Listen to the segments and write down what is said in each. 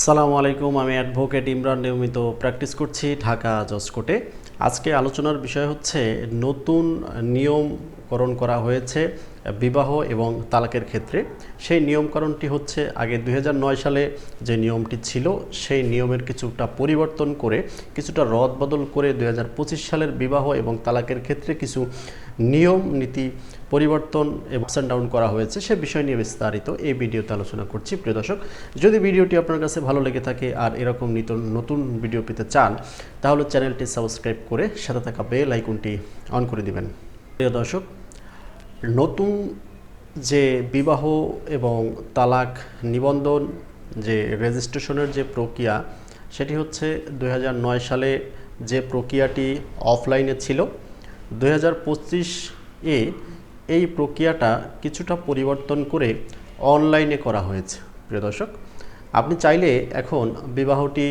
সালামু আলাইকুম আমি অ্যাডভোকেট ইমরান নিয়মিত প্র্যাকটিস করছি ঢাকা জসকোটে আজকে আলোচনার বিষয় হচ্ছে নতুন নিয়মকরণ করা হয়েছে বিবাহ এবং তালাকের ক্ষেত্রে। সেই নিয়মকরণটি হচ্ছে আগে দু হাজার নয় সালে যে নিয়মটি ছিল, সেই নিয়মের কিছুটা পরিবর্তন করে, কিছুটা রদ বদল করে দু হাজার পঁচিশ সালের বিবাহ এবং তালাকের ক্ষেত্রে কিছু নিয়ম, নীতি পরিবর্তন এবং অ্যান্ড ডাউন করা হয়েছে। সে বিষয় নিয়ে বিস্তারিত এই ভিডিওতে আলোচনা করছি। প্রিয় দর্শক, যদি ভিডিওটি আপনার কাছে ভালো লেগে থাকে আর এরকম নিত নতুন ভিডিও পেতে চান, তাহলে চ্যানেলটি সাবস্ক্রাইব করে সাথে থাকা বেল আইকনটি অন করে দিবেন। প্রিয় দর্শক, নতুন যে বিবাহ এবং তালাক নিবন্ধন, যে রেজিস্ট্রেশনের যে প্রক্রিয়া, সেটি হচ্ছে দু হাজার নয় সালে যে প্রক্রিয়াটি অফলাইনে ছিল, দুই এ এই প্রক্রিয়াটা কিছুটা পরিবর্তন করে অনলাইনে করা হয়েছে। প্রিয় দর্শক, আপনি চাইলে এখন বিবাহটি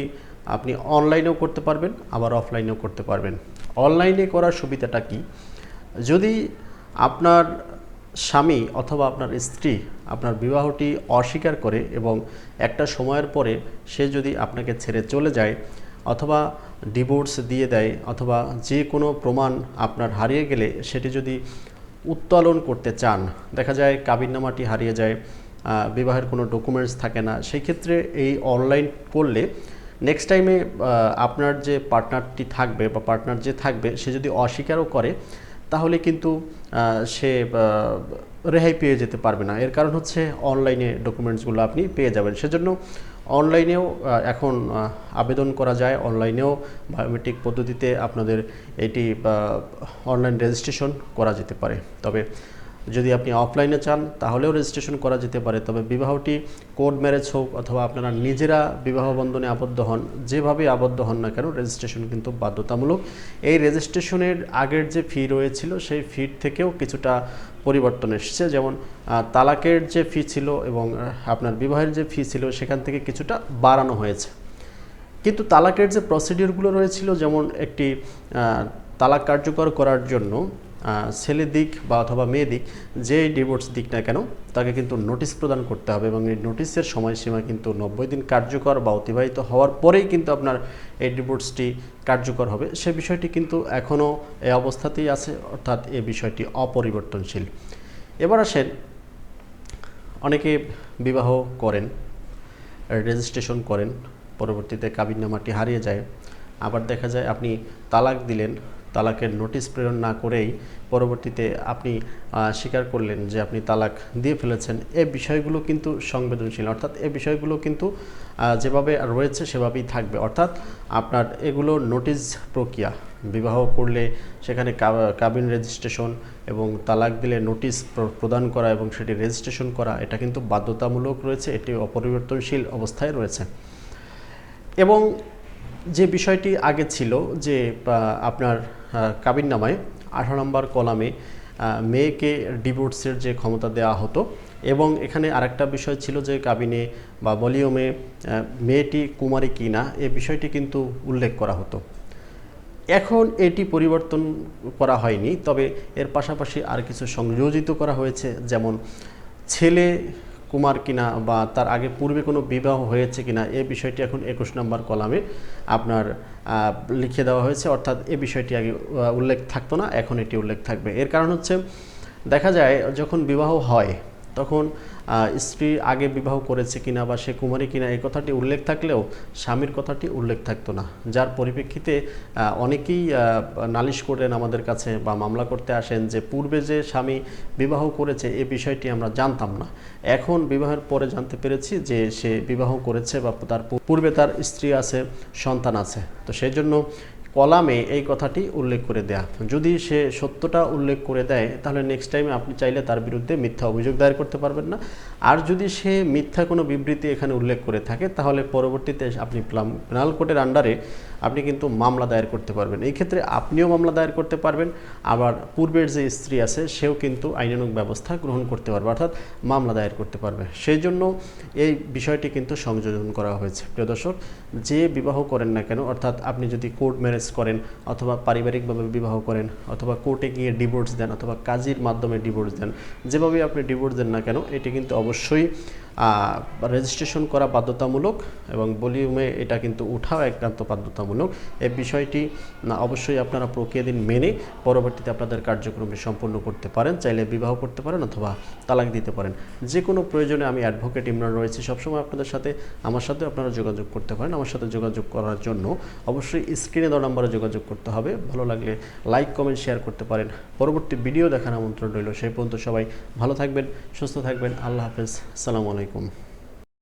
আপনি অনলাইনেও করতে পারবেন, আবার অফলাইনেও করতে পারবেন। অনলাইনে করার সুবিধাটা কি? যদি আপনার স্বামী অথবা আপনার স্ত্রী আপনার বিবাহটি অস্বীকার করে এবং একটা সময়ের পরে সে যদি আপনাকে ছেড়ে চলে যায় অথবা ডিভোর্স দিয়ে দেয় অথবা যে কোনো প্রমাণ আপনার হারিয়ে গেলে সেটি যদি উত্তোলন করতে চান, দেখা যায় কাবিননামাটি হারিয়ে যায় বিবাহের কোনো ডকুমেন্টস থাকে না, সেই ক্ষেত্রে এই অনলাইন করলে নেক্সট টাইমে আপনার যে পার্টনারটি থাকবে বা পার্টনার যে থাকবে, সে যদি অস্বীকারও করে, তাহলে কিন্তু সে রেহাই পেয়ে যেতে পারবে না। এর কারণ হচ্ছে অনলাইনে ডকুমেন্টসগুলো আপনি পেয়ে যাবেন। সেজন্য অনলাইনেও এখন আবেদন করা যায়। অনলাইনেও বায়োমেট্রিক পদ্ধতিতে আপনাদের এটি অনলাইন রেজিস্ট্রেশন করা যেতে পারে। তবে যদি আপনি অফলাইনে চান, তাহলেও রেজিস্ট্রেশন করা যেতে পারে। তবে বিবাহটি কোর্ট ম্যারেজ হোক অথবা আপনারা নিজেরা বিবাহ বন্ধনে আবদ্ধ হন যেভাবে আবদ্ধ হন না কেন রেজিস্ট্রেশন কিন্তু বাধ্যতামূলক। এই রেজিস্ট্রেশনের আগের যে ফি রয়েছিল, সেই ফি থেকেও কিছুটা পরিবর্তন এসেছে। যেমন তালাকের যে ফি ছিল এবং আপনার বিবাহের যে ফি ছিল, সেখান থেকে কিছুটা বাড়ানো হয়েছে। কিন্তু তালাকের যে প্রসিডিওরগুলো রয়েছিল, যেমন একটি তালাক কার্যকর করার জন্য ছেলে দিক বা অথবা মেয়ে দিক, যে ডিভোর্স দিক না কেন, তাকে কিন্তু নোটিশ প্রদান করতে হবে এবং এই নোটিশের সময়সীমা কিন্তু নব্বই দিন কার্যকর বা অতিবাহিত হওয়ার পরেই কিন্তু আপনার এই ডিভোর্সটি কার্যকর হবে। সে বিষয়টি কিন্তু এখনও এই অবস্থাতেই আছে, অর্থাৎ এই বিষয়টি অপরিবর্তনশীল। এবার আসেন, অনেকে বিবাহ করেন রেজিস্ট্রেশন করেন, পরবর্তীতে কাবিননামাটি হারিয়ে যায়। আবার দেখা যায় আপনি তালাক দিলেন তালাকের নোটিশ প্রেরণ না করেই পরবর্তীতে আপনি স্বীকার করলেন যে আপনি তালাক দিয়ে ফেলেছেন। এ বিষয়গুলো কিন্তু সংবেদনশীল। অর্থাৎ এ বিষয়গুলো কিন্তু যেভাবে রয়েছে সেভাবেই থাকবে। অর্থাৎ আপনার এগুলো নোটিশ প্রক্রিয়া, বিবাহ করলে সেখানে কাবিন রেজিস্ট্রেশন এবং তালাক দিলে নোটিশ প্রদান করা এবং সেটি রেজিস্ট্রেশন করা, এটা কিন্তু বাধ্যতামূলক রয়েছে, এটি অপরিবর্তনশীল অবস্থায় রয়েছে। এবং যে বিষয়টি আগে ছিল যে আপনার কাবিন নামায় আঠারো নম্বর কলামে মেয়েকে ডিভোর্সের যে ক্ষমতা দেওয়া হতো এবং এখানে আরেকটা বিষয় ছিল যে, কাবিনে বা বলিয়মে মেয়েটি কুমারী কিনা, এ বিষয়টি কিন্তু উল্লেখ করা হতো। এখন এটি পরিবর্তন করা হয়নি, তবে এর পাশাপাশি আর কিছু সংযোজিত করা হয়েছে, যেমন ছেলে কুমার কিনা বা তার আগে পূর্বে কোনো বিবাহ হয়েছে কিনা, এ বিষয়টি এখন একুশ নম্বর কলামে আপনার লিখে দেওয়া হয়েছে। অর্থাৎ এ বিষয়টি আগে উল্লেখ থাকতো না, এখন এটি উল্লেখ থাকবে। এর কারণ হচ্ছে, দেখা যায় যখন বিবাহ হয় তখন স্ত্রী আগে বিবাহ করেছে কিনা বা সে কুমারী কিনা এই কথাটি উল্লেখ থাকলেও স্বামীর কথাটি উল্লেখ থাকতো না। যার পরিপ্রেক্ষিতে অনেকেই নালিশ করেন আমাদের কাছে বা মামলা করতে আসেন যে পূর্বে যে স্বামী বিবাহ করেছে এ বিষয়টি আমরা জানতাম না। এখন বিবাহের পরে জানতে পেরেছি যে সে বিবাহ করেছে বা তার পূর্বে তার স্ত্রী আছে, সন্তান আছে। তো সেই জন্য কলামে এই কথাটি উল্লেখ করে দেয়া। যদি সে সত্যটা উল্লেখ করে দেয়, তাহলে নেক্সট টাইমে আপনি চাইলে তার বিরুদ্ধে মিথ্যা অভিযোগ দায়ের করতে পারবেন না। আর যদি সে মিথ্যা কোনো বিবৃতি এখানে উল্লেখ করে থাকে, তাহলে পরবর্তীতে আপনি পেনাল কোর্টের আন্ডারে আপনি কিন্তু মামলা দায়ের করতে পারবেন। এই ক্ষেত্রে আপনিও মামলা দায়ের করতে পারবেন, আবার পূর্বের যে স্ত্রী আছে, সেও কিন্তু আইনানুগ ব্যবস্থা গ্রহণ করতে পারবে, অর্থাৎ মামলা দায়ের করতে পারবে। সেই জন্য এই বিষয়টি কিন্তু সংযোজন করা হয়েছে। প্রিয় দর্শক, যে বিবাহ করেন না কেন, অর্থাৎ আপনি যদি কোর্ট ম্যারেজ করেন, অথবা পারিবারিকভাবে বিবাহ করেন, অথবা কোর্টে গিয়ে ডিভোর্স দেন, অথবা কাজীর মাধ্যমে ডিভোর্স দেন যেভাবে আপনি ডিভোর্স দেন না কেন, এটি কিন্তু অবশ্যই রেজিস্ট্রেশন করা বাধ্যতামূলক এবং ভলিউমে এটা কিন্তু উঠাও একান্ত বাধ্যতামূলক। এই বিষয়টি অবশ্যই আপনারা প্রক্রিয়া দিন মেনে পরবর্তীতে আপনাদের কার্যক্রমে সম্পূর্ণ করতে পারেন, চাইলে বিবাহ করতে পারেন অথবা তালাক দিতে পারেন। যে কোনো প্রয়োজনে আমি অ্যাডভোকেট ইমরান রয়েছি, সবসময় আপনাদের সাথে, আমার সাথে আপনারা যোগাযোগ করতে পারেন। আমার সাথে যোগাযোগ করার জন্য অবশ্যই স্ক্রিনে দেওয়া নম্বরে যোগাযোগ করতে হবে। ভালো লাগলে লাইক কমেন্ট শেয়ার করতে পারেন। পরবর্তী ভিডিও দেখার আমন্ত্রণ রইল। সেই পর্যন্ত সবাই ভালো থাকবেন, সুস্থ থাকবেন। আল্লাহ হাফেজ। সালামু আলাইকুম